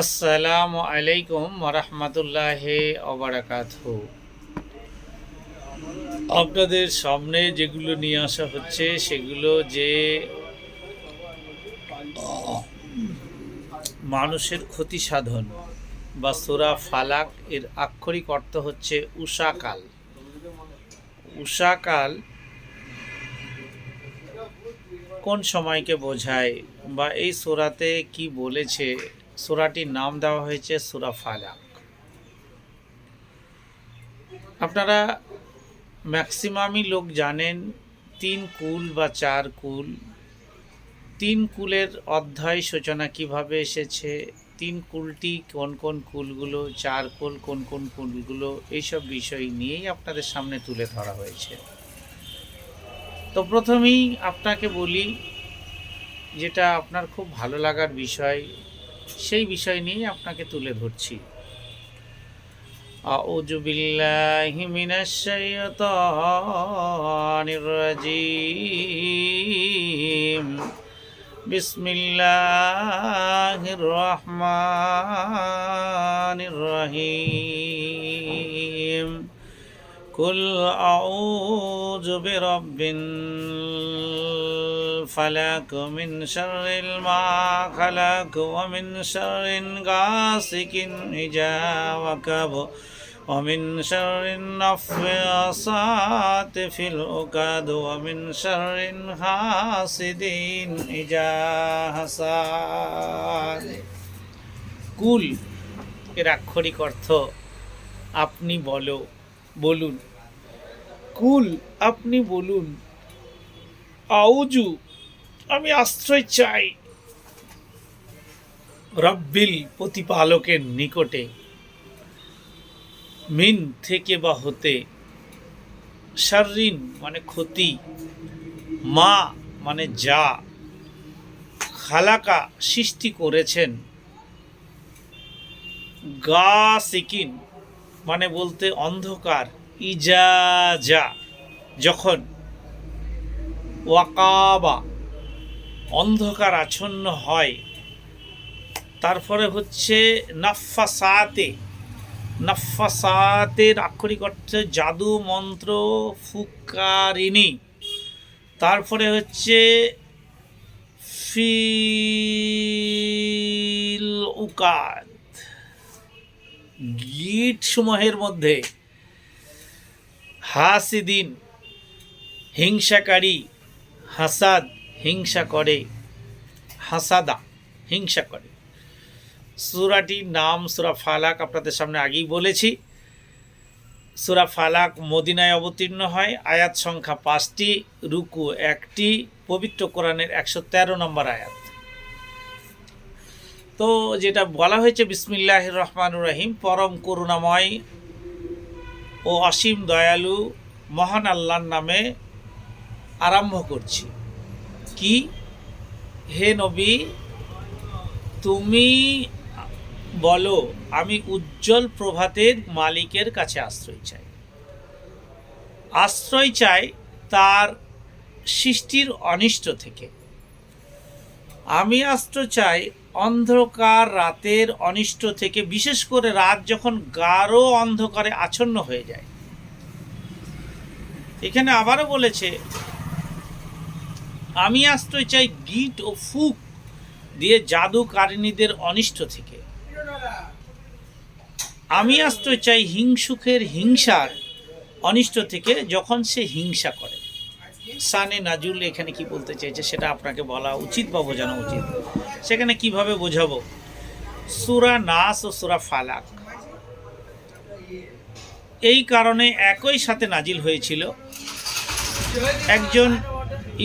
আসসালামু আলাইকুম রহমতুল্লাহ আপনাদের সামনে যেগুলো নিয়ে আসা হচ্ছে, সেগুলো যে মানুষের ক্ষতি সাধন বা সোরা ফালাক, এর আক্ষরিক অর্থ হচ্ছে উষাকাল উষাকাল কোন সময়কে বোঝায় বা এই সোরাতে কি বলেছে সোরাটির নাম দেওয়া হয়েছে সুরা ফালাক। আপনারা ম্যাক্সিমামই লোক জানেন তিন কুল বা চার কুল। তিন কুলের অধ্যায় সূচনা কীভাবে এসেছে? তিন কুলটি কোন কোন কুলগুলো, চার কুল কোন কোন কুলগুলো, এইসব বিষয় নিয়েই আপনাদের সামনে তুলে ধরা হয়েছে। তো প্রথমেই আপনাকে বলি, যেটা আপনার খুব ভালো লাগার বিষয় সেই বিষয় নিয়েই আপনাকে তুলে ধরছি أعوذ بالله من الشيطان الرجيم بسم الله الرحمن الرحيم قل أعوذ برب الفلك من شر ما خلق ومن شر غاسق إذا وكب ومن شر النفاثات في العقد ومن شر حاسد إذا حسد কুল এর আক্ষরিক অর্থ আপনি বলো বলুন কুল আপনি বলুন আউজু আমি আশ্রয় চাই। রব্বিল প্রতিপালকের নিকটে, মিন থেকে বা হতে, শাররিন মানে ক্ষতি, মা মানে যা, খালাকা সৃষ্টি করেছেন। গা সিকিন মানে বলতে অন্ধকার ইজাজা যখন ওয়াকাবা অন্ধকার আচ্ছন্ন হয়। তারপরে হচ্ছে নাফাসাতে নাফাসাতের আক্ষরিক অর্থে জাদু, মন্ত্র ফুকারিনী তারপরে হচ্ছে ফিল উকাদ গিট সমূহের মধ্যে হাসিদিন, হিংসাকারী, হাসাদ হিংসা করে, হাসাদা, হিংসা করে। সুরাটির নাম সুরা ফালাক আপনাদের সামনে আগেই বলেছি। সুরা ফালাক মদিনায় অবতীর্ণ হয়, আয়াত সংখ্যা পাঁচটি, রুকু একটি, পবিত্র কোরআনের একশো তেরো নম্বর আয়াত। তো যেটা বলা হয়েছে বিসমিল্লাহ রহমান রহিম, পরম করুণাময় ও অসীম দয়ালু, মহান আল্লাহর নামে আরম্ভ করছি। কি? হে নবী, তুমি বলো, আমি উজ্জ্বল প্রভাতের মালিকের কাছে আশ্রয় চাই। আশ্রয় চাই তার সৃষ্টির অনিষ্ট থেকে। আমি আশ্রয় চাই অন্ধকার রাতের অনিষ্ট থেকে, বিশেষ করে রাত যখন গাঢ় অন্ধকারে আচ্ছন্ন হয়ে যায়। এখানে আবারও বলেছে আমি আশ্রয় চাই গিট ও ফুক দিয়ে জাদুকারিণীদের অনিষ্ট থেকে। আমি আশ্রয় চাই হিংসুকের হিংসার অনিষ্ট থেকে যখন সে হিংসা করে। সানে নাজুল এখানে কি বলতে চাইছে সেটা আপনাকে বলা উচিত বা বোঝানো উচিত? সেখানে কীভাবে বোঝাবো? সুরা নাস ও সুরা ফালাক। এই কারণে একই সাথে নাজিল হয়েছিল একজন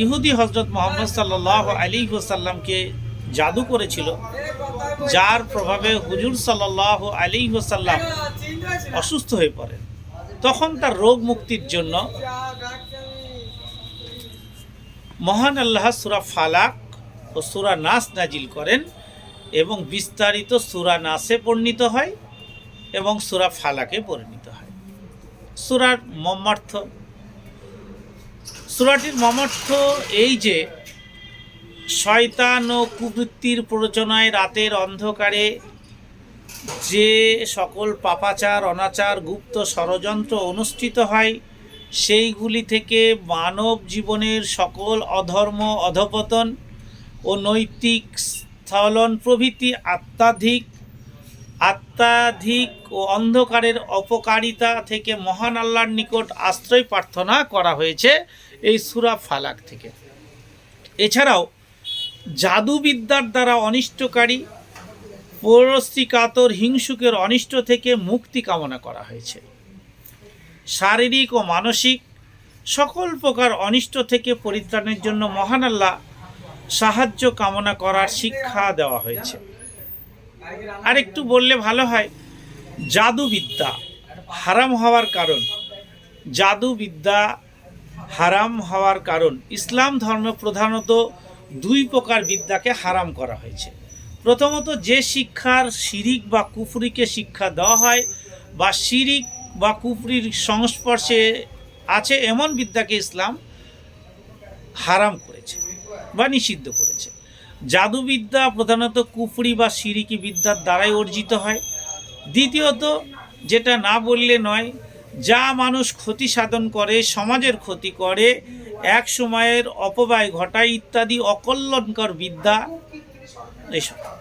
ইহুদি হজরত মোহাম্মদ সাল্লাহ আলী সাল্লামকে জাদু করেছিল, যার প্রভাবে হুজুর সাল্লাহ আলী সাল্লাম অসুস্থ হয়ে পড়েন। তখন তার রোগ মুক্তির জন্য মহান আল্লাহ সুরা ফালাক ও সুরা নাস নাজিল করেন এবং বিস্তারিত সুরা নাসে পরিণত হয় এবং সুরা ফালাকে পরিণত হয়। সুরার মর্মার্থ সুরাটির মর্মার্থ এই যে, শয়তান ও কুবৃত্তির প্ররোচনায় রাতের অন্ধকারে যে সকল পাপাচার, অনাচার, গুপ্ত ষড়যন্ত্র অনুষ্ঠিত হয়, সেইগুলি থেকে মানব জীবনের সকল অধর্ম, অধপতন ও নৈতিক স্থলন প্রভৃতি আত্মাধিক আত্মাধিক ও অন্ধকারের অপকারিতা থেকে মহান আল্লাহর নিকট আশ্রয় প্রার্থনা করা হয়েছে। এই সুরা ফালাক থেকে। এছাড়াও জাদুবিদ্যার দ্বারা অনিষ্টকারী পৌরস্ত্রীকাতর হিংসুকের অনিষ্ট থেকে মুক্তি কামনা করা হয়েছে। শারীরিক ও মানসিক সকল প্রকার অনিষ্ট থেকে পরিত্রাণের জন্য মহান আল্লাহ সাহায্য কামনা করার শিক্ষা দেওয়া হয়েছে। আর একটু বললে ভালো হয়, জাদুবিদ্যা হারাম হওয়ার কারণ জাদুবিদ্যা হারাম হওয়ার কারণ ইসলাম ধর্মে প্রধানত দুই প্রকার বিদ্যাকে হারাম করা হয়েছে। প্রথমত যে শিক্ষার শিরিক বা কুফরিকে শিক্ষা দেওয়া হয় বা শিরিক বা কুফরির সংস্পর্শে আছে এমন বিদ্যাকে ইসলাম হারাম করেছে বা নিষিদ্ধ করেছে। জাদুবিদ্যা প্রধানত কুফরি বা সিরিকি বিদ্যার দ্বারাই অর্জিত হয়। দ্বিতীয়ত, যেটা না বললে নয় যা মানুষ ক্ষতি সাধন করে, সমাজের ক্ষতি করে, এক সময়ের অপব্যয় ঘটায় ইত্যাদি অকল্যাণকর বিদ্যা। এসব